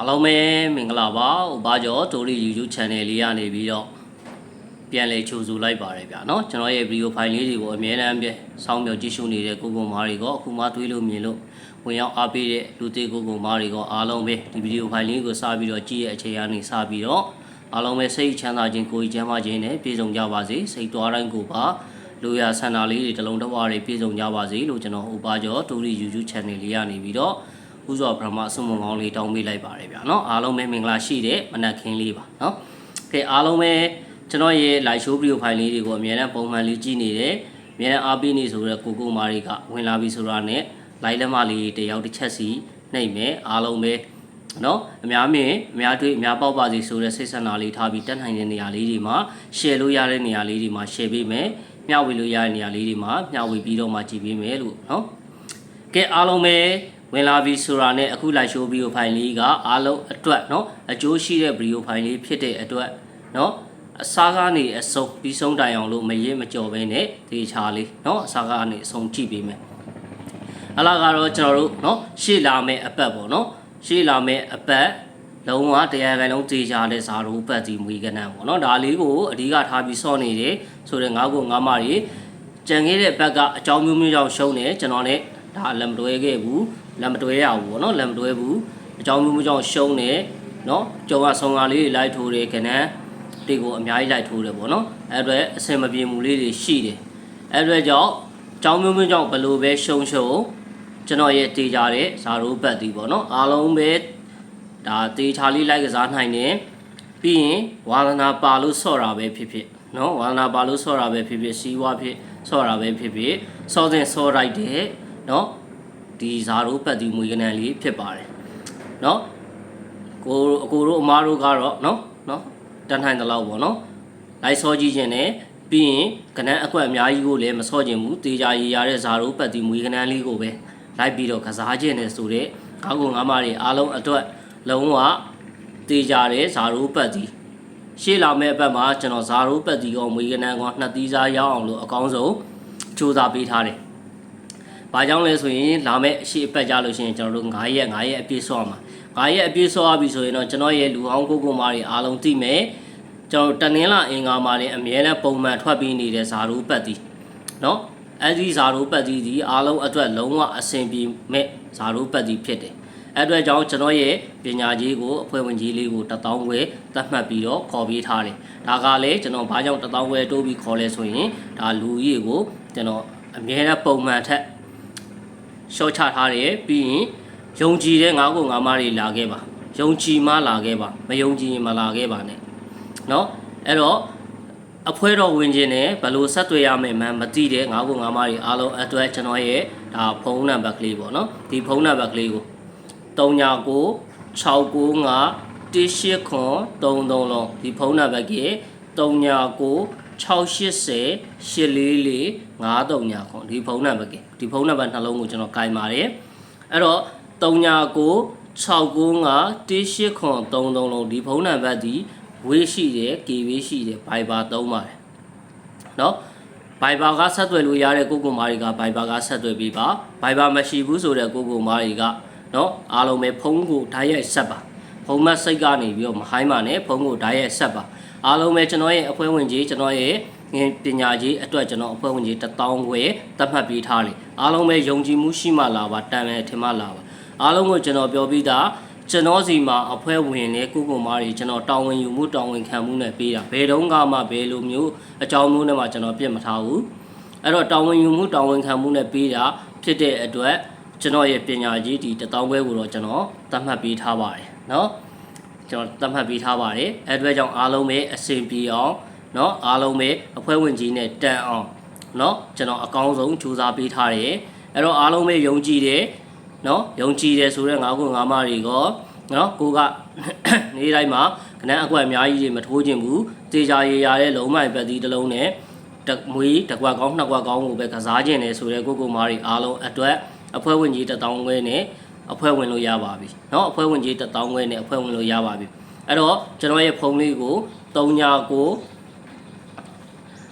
အားလုံးပဲမင်္ဂလာပါ။ဘာကြောဒိုရီ YouTube Channel လေးကနေပြီးတော့ပြန်လည်ချိုဆိုလိုက်ပါတယ်ဗျာနော်။ကျွန်တော်ရဲ့ video file လေးတွေကိုအများအားဖြင့်စောင့်မျှော်ကြည့်ရှုနေတဲ့ကိုကုံမာတွေကအခုမှတွေးလို့မြင်လို့ဝင်ရောက်အားပေးတဲ့လူသေးကိုကုံမာတွေကအားလုံးပဲဒီ video file လေးကိုစပြီးတော့ကြည့်ရဲ့အခြေအနေစပြီးတော့အားလုံးပဲစိတ်ချမ်းသာခြင်းကိုယ်ကြီးချမ်းသာခြင်းနဲ့ပြည့်စုံကြပါစေ။စိတ်တော်တိုင်းကိုပါလူရဆန္ဒလေးတွေတလုံးတဝါတွေပြည့်စုံကြပါစေလို့ကျွန်တော်ဥပါကျော်ဒိုရီ YouTube Channel လေးကနေပြီးတော့ ဦးစွာဗြဟ္မဆုမွန်ကောင်းလေးတောင်းပေးလိုက်ပါတယ်ဗျာနော်အားလုံးပဲမင်္ဂလာရှိတဲ့မနက်ခင်းလေးပါနော်ကဲအားလုံးပဲကျွန်တော်ရဲ့ live show video file လေးတွေကိုအများနဲ့ပုံမှန်လေးကြည့်နေတယ်အများနဲ့အားပေးနေဆိုတော့ကိုကိုမာရီကဝင်လာပြီဆိုတာနဲ့ live လက်မလေးတယောက်တစ်ချက်စီနှိပ်မယ်အားလုံးပဲနော်အများမြင်အများတွေ့အများပေါက်ပါစေဆိုတဲ့စိတ်ဆန္ဒလေးထားပြီးတက်နိုင်တဲ့နေရာလေးတွေမှာ share လို့ရတဲ့နေရာလေးတွေမှာ share ပေးမယ်မျှဝေလို့ရတဲ့နေရာလေးတွေမှာမျှဝေပြီးတော့မှကြည်ပေးမယ်လို့နော်ကဲအားလုံးပဲ ဝင်လာပြီဆိုတာနဲ့အခုလိုက် show video file လေးကအားလုံးအတွက်เนาะအကျိုးရှိတဲ့ video file လေးဖြစ်တဲ့အတွက်เนาะအစားကနေအဆုံးပြီးဆုံးတိုင်အောင်လို့မရေးမကြော်ပဲနဲ့ဒီချာလေးเนาะအစားကနေအဆုံးကြည့်ပေးမယ်အလားကတော့ကျွန်တော်တို့เนาะရှေ့လာမယ့်အပတ်ပေါ့เนาะရှေ့လာမယ့်အပတ်လုံးဝတရားခိုင်လုံးကြေချာတဲ့ဇာရိုးပတ်စီမွေးကနန်းပေါ့เนาะဒါလေးကိုအဓိကထားပြီးစော့နေတယ်ဆိုတော့ငါးကိုငါးမတွေကြံခဲ့တဲ့ဘက်ကအကြောင်းမျိုးမျိုးကြောင့်ရှုံးတယ်ကျွန်တော်လည်း ဒါလက်မတွဲခဲ့ဘူးလက်မတွဲရဘူးပေါ့နော်လက်မတွဲဘူးအကြောင်းမျိုးမျိုးကြောင့်ရှုံးတယ်နော်ကြုံကဆုံကားလေးတွေလိုက်ထိုးတယ်ခဏန်းတွေကိုအများကြီးလိုက်ထိုးတယ်ပေါ့နော်အဲ့အတွက်အဆင်မပြေမှုလေးတွေရှိတယ်အဲ့အတွက်ကြောင့်အကြောင်းမျိုးမျိုးကြောင့်ဘယ်လိုပဲရှုံးရှုံးကျွန်တော်ရဲ့တေးကြတဲ့ဇာရိုးဘတ်ဒီပေါ့နော်အားလုံးပဲဒါတေးချာလေးလိုက်ကစားနိုင်တယ်ပြီးရင်ဝါသနာပါလို့ဆော့တာပဲဖြစ်ဖြစ်နော်ဝါသနာပါလို့ဆော့တာပဲဖြစ်ဖြစ်စီးဝါဖြစ်ဆော့တာပဲဖြစ်ဖြစ်စောစဉ်ဆော့လိုက်တဲ့ နော်ဒီဇာတို့ပတ်သူမွေကနန်လေးဖြစ်ပါတယ်နော်ကိုအကိုတို့အမားတို့ကတော့နော်နော်တန်ထိုင်တလောက်ပေါ့နော်လိုက်စောကြည့်ခြင်းနဲ့ပြီးရင်ကနန်းအကွက်အများကြီးကိုလည်းမစော့ခြင်းဘူးတေချာရည်ရတဲ့ဇာတို့ပတ်သူမွေကနန်လေးကိုပဲလိုက်ပြီးတော့ကစားခြင်းနဲ့ဆိုတဲ့ငါ့ကိုငါမတွေအားလုံးအတွက်လုံးဝတေချာတဲ့ဇာတို့ပတ်သူရှေ့လာမယ့်အပတ်မှာကျွန်တော်ဇာရိုးပတ်တီရောမွေကနန်းကောနှစ်သီးစားရောင်းအောင်လို့အကောင်းဆုံးစူးစမ်းပေးထားတယ် ဘာကြောင့်လဲဆိုရင်လာမယ့်အရှိအပတ်ကြလို့ရှိရင်ကျွန်တော်တို့9ရက်9ရက်အပြည့်ဆော့မှာ9ရက်အပြည့်ဆော့ပြီဆိုရင်တော့ကျွန်တော်ရဲ့လူအောင်ကိုကိုမာတွေအားလုံးသိမယ်။ကျွန်တော်တနင်္လာအင်္ဂါမှာလည်းအမြဲတမ်းပုံမှန်ထွက်ပြီးနေတဲ့ဇာရိုးပတ်တီ။နော်အဲ့ဒီဇာရိုးပတ်တီဒီအားလုံးအတွက်လုံးဝအဆင်ပြေမဲ့ဇာရိုးပတ်တီဖြစ်တယ်။အဲ့အတွက်ကြောင့်ကျွန်တော်ရဲ့ပညာကြီးကိုအဖွဲ့ဝင်ကြီးလေးကို1000ခွဲသတ်မှတ်ပြီးတော့ခေါ်ပေးထားတယ်။ဒါကလည်းကျွန်တော်ဘာကြောင့်1000ခွဲတိုးပြီးခေါ်လဲဆိုရင်ဒါလူကြီးကိုကျွန်တော်အမြဲတမ်းပုံမှန်ထက် ရှော့ချထားတယ်ပြီးရင်ယုံကြည်တဲ့ငါးကိုငါးမတွေလာခဲ့ပါယုံကြည်မှလာခဲ့ပါမယုံကြည်ရင်မလာခဲ့ပါနဲ့เนาะအဲ့တော့အဖွဲတော်ဝင်ခြင်းနဲ့ဘယ်လိုဆက်သွယ်ရမယ်မှန်းမသိတဲ့ငါးကိုငါးမတွေအားလုံးအတွက်ကျွန်တော်ရဲ့ဒါဖုန်းနံပါတ်ကလေးပေါ့နော်ဒီဖုန်းနံပါတ်ကလေးကို39 695 189 33လုံးဒီဖုန်းနံပါတ်ကြီး39 680 844 539ခွန်ဒီဖုန်းနံပါတ်ကဒီဖုန်းနံပါတ်နှလုံးကိုကျွန်တော်ကင်ပါတယ်အဲ့တော့39 695 189ခွန်33လုံးဒီဖုန်းနံပါတ်ဒီဝေးရှိတယ် KB ရှိတယ် Viber သုံးပါတယ်เนาะ Viber ကဆက်သွယ်လို့ရတဲ့ကိုကိုမားတွေက Viber ကဆက်သွယ်ပြီးပါ Viber မရှိဘူးဆိုတဲ့ကိုကိုမားတွေကเนาะအားလုံးပဲဖုန်းကိုဓာတ်ရိုက်ဆက်ပါဖုန်းမစိတ်ကနေပြီးတော့မဟိုင်းပါနဲ့ဖုန်းကိုဓာတ်ရိုက်ဆက်ပါ အားလုံးပဲကျွန်တော်ရဲ့အဖွဲ့ဝင်ကြီးကျွန်တော်ရဲ့ငင်ပညာကြီးအတွက်ကျွန်တော်အဖွဲ့ဝင်ကြီး1000ခွဲတတ်မှတ်ပေးထားလေအားလုံးပဲယုံကြည်မှုရှိမှလာပါတန်တယ်ထင်မှလာပါအားလုံးကိုကျွန်တော်ပြောပြီးသားကျွန်တော်စီမှာအဖွဲ့ဝင်နဲ့ကုကုမားတွေကျွန်တော်တာဝန်ယူမှုတာဝန်ခံမှုနဲ့ပေးတာဘယ်တော့မှဘယ်လိုမျိုးအကြောင်းမျိုးနဲ့မှကျွန်တော်ပြစ်မထားဘူးအဲ့တော့တာဝန်ယူမှုတာဝန်ခံမှုနဲ့ပေးတာဖြစ်တဲ့အတွက်ကျွန်တော်ရဲ့ပညာကြီးဒီ1000ခွဲကိုတော့ကျွန်တော်သတ်မှတ်ပေးထားပါတယ်เนาะ ကျွန်တော်သတ်မှတ်ပေးထားပါတယ်အဲအတွက်ကြောင့်အားလုံးပဲအဆင်ပြေအောင်เนาะအားလုံးပဲအဖွဲ့ဝင်ကြီးနဲ့တန်အောင်เนาะကျွန်တော်အကောင်းဆုံးကြိုးစားပေးထားတယ်အဲ့တော့အားလုံးပဲယုံကြည်တယ်เนาะယုံကြည်တယ်ဆိုတော့ငါးခုငါးမတွေကเนาะကိုက နေ့တိုင်းမှာခဏအကွက်အများကြီးတွေမထိုးခြင်းဘူးတေချာရေရတဲ့လုံးမိုင်ပတ်သီးတစ်လုံးနဲ့တမွေးတစ်ကွက်ကောင်းနှစ်ကွက်ကောင်းကိုပဲကစားခြင်းနဲ့ဆိုတဲ့ကိုကိုမားတွေအားလုံးအတွက်အဖွဲ့ဝင်ကြီးတစ်တောင်းခွဲနဲ့ အဖွဲ့ဝင်လို့ရပါပြီเนาะအဖွဲ့ဝင်ကြီးတစ်တောင်းခွဲနဲ့အဖွဲ့ဝင်လို့ရပါပြီ အဲ့တော့ကျွန်တော်ရဲ့ဖုန်းလေးကို39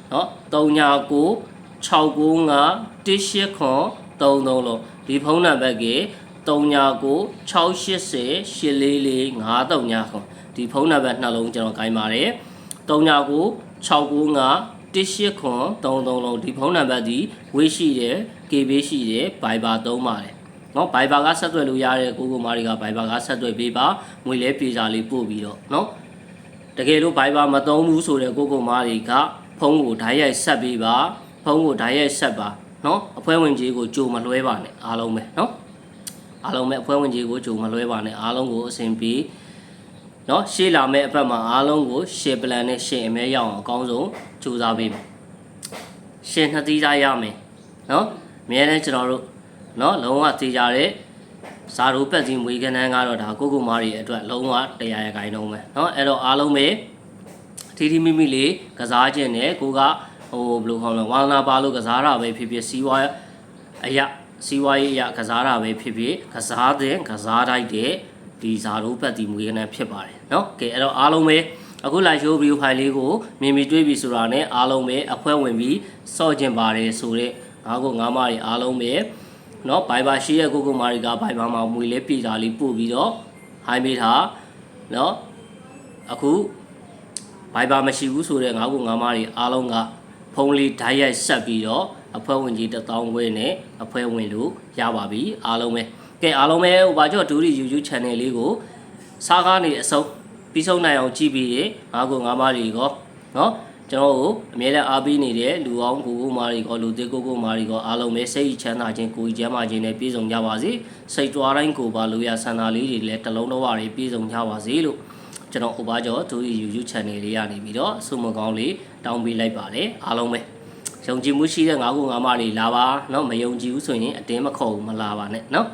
เนาะ39 695 189 33လုံးဒီဖုန်းနံပါတ်က39 39 680 844 539ခွန်ဒီဖုန်းနံပါတ်နှလုံးကျွန်တော်ခိုင်းပါတယ်39 695 18ခွန်33လုံးဒီဖုန်းနံပါတ်ဒီဝေးရှိတယ် KB ရှိတယ် Viber သုံးပါတယ် နော် Viber ကဆက်သွယ်လို့ရတဲ့ကိုကိုမာတွေက Viber ကဆက်သွယ်ပေးပါငွေလဲပြေစာလေးပို့ပြီးတော့နော်တကယ်လို့ Viber မသုံးဘူးဆိုတဲ့ကိုကိုမာတွေကဖုန်းကိုဓာတ်ရိုက်ဆက်ပေးပါဖုန်းကိုဓာတ်ရိုက်ဆက်ပါနော်အဖွဲဝင်ကြီးကိုကြိုမလွှဲပါနဲ့အားလုံးပဲနော်အားလုံးပဲအဖွဲဝင်ကြီးကိုကြိုမလွှဲပါနဲ့အားလုံးကိုအဆင်ပြေเนาะရှေ့လာမယ့်အပတ်မှာအားလုံးကိုရှေ့ပလန်နဲ့ရှေ့အမဲရအောင်အကောင်းဆုံးကြိုးစားပေးမယ်ရှေ့နှစ်သီးသားရမယ်เนาะအများနဲ့ကျွန်တော်တို့ เนาะလုံးဝသိကြတဲ့ဇာရိုပက်စီမွေးကနန်းကတော့ဒါကိုကိုမားတွေအတွက်လုံးဝတရားရခိုင်တော့မယ်เนาะအဲ့တော့အားလုံးပဲထီထီမိမိလေးကစားခြင်းနဲ့ကိုကဟိုဘယ်လိုခေါ်မလဲဝါနာပါလို့ကစားတာပဲဖြစ်ဖြစ်စီးပွားအရာစီးပွားရေးအရာကစားတာပဲဖြစ်ဖြစ်ကစားတဲ့ကစားတိုက်တဲ့ဒီဇာရိုပက်တီမွေးကနန်းဖြစ်ပါတယ်เนาะကဲအဲ့တော့အားလုံးပဲအခု live show view file လေးကိုမြင်ပြီးတွေ့ပြီဆိုတာနဲ့အားလုံးပဲအဖွဲဝင်ပြီးစော့ကျင်ပါတယ်ဆိုတော့ငါးကိုငါးမတွေအားလုံးပဲ နော်ဘိုင်ဘာရှိရဲ့ကိုကိုမာရီကဘိုင်ဘာမှာမွေလဲပြေတာလေးပို့ပြီးတော့ဟိုင်းပေးထားနော်အခုဘိုင်ဘာမရှိဘူးဆိုတဲ့ငါ့ကိုငါမတွေအားလုံးကဖုန်းလေးဓာတ်ရိုက်ဆက်ပြီးတော့အဖွဲ့ဝင်ကြီး1000ခွဲနဲ့အဖွဲ့ဝင်လို့ရပါပြီအားလုံးပဲကဲအားလုံးပဲဟိုပါကျော့ဒူရီ YouTube channel လေးကိုစားကားနေအဆုံးပြီးဆုံးနိုင်အောင်ကြည့်ပြီးရေငါ့ကိုငါမတွေရောနော် ကျွန်တော်တို့အမြဲတမ်းအားပေးနေတဲ့လူအောင်ကိုကိုမာရီကောလူသေးကိုကိုမာရီကောအားလုံးပဲစိတ်ချမ်းသာခြင်းကိုယ်ကြီးချမ်းသာခြင်းနဲ့ပြည့်စုံကြပါစေစိတ်ကြွားတိုင်းကိုပါလူရဆန္ဒလေးတွေလည်းတစ်လုံးတော့ပါတွေပြည့်စုံကြပါစေလို့ကျွန်တော်ဥပါကျော်ဒူရီ YouTube channel လေးရနေပြီးတော့အဆုမကောင်းလေးတောင်းပေးလိုက်ပါတယ်အားလုံးပဲယုံကြည်မှုရှိတဲ့ငါးခုငါးမတွေလာပါเนาะမယုံကြည်ဘူးဆိုရင်အတင်းမခေါ်ဘူးမလာပါနဲ့เนาะ